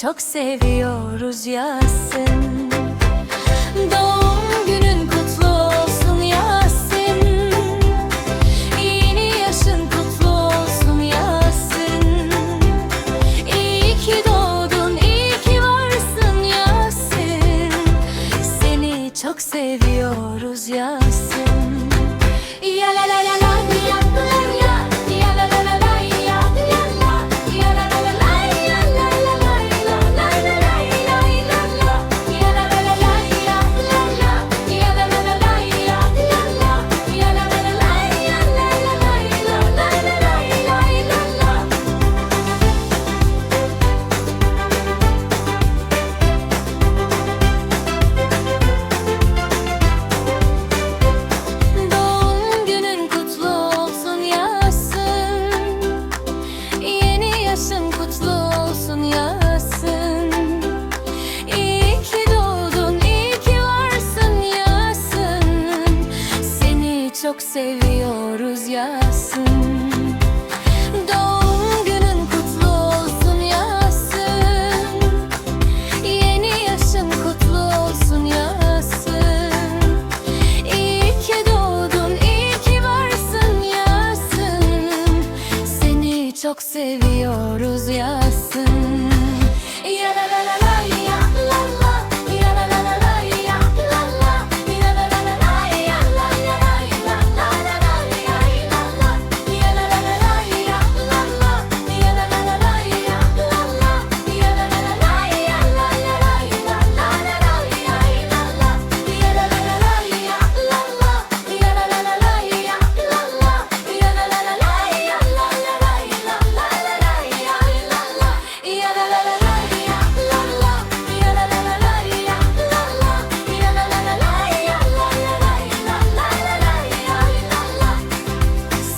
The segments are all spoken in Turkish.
çok seviyoruz yazsın Doğum günün kutlu olsun yazsın Yeni yaşın kutlu olsun yazsın İyi ki doğdun, iyi ki varsın yazsın Seni çok seviyoruz yazsın çok seviyoruz yazsın Doğum günün kutlu olsun yazsın Yeni yaşın kutlu olsun yazsın İyi doğdun, iyi varsın yazsın Seni çok seviyoruz yazsın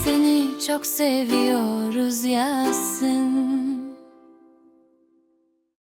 Seni çok seviyoruz yazsın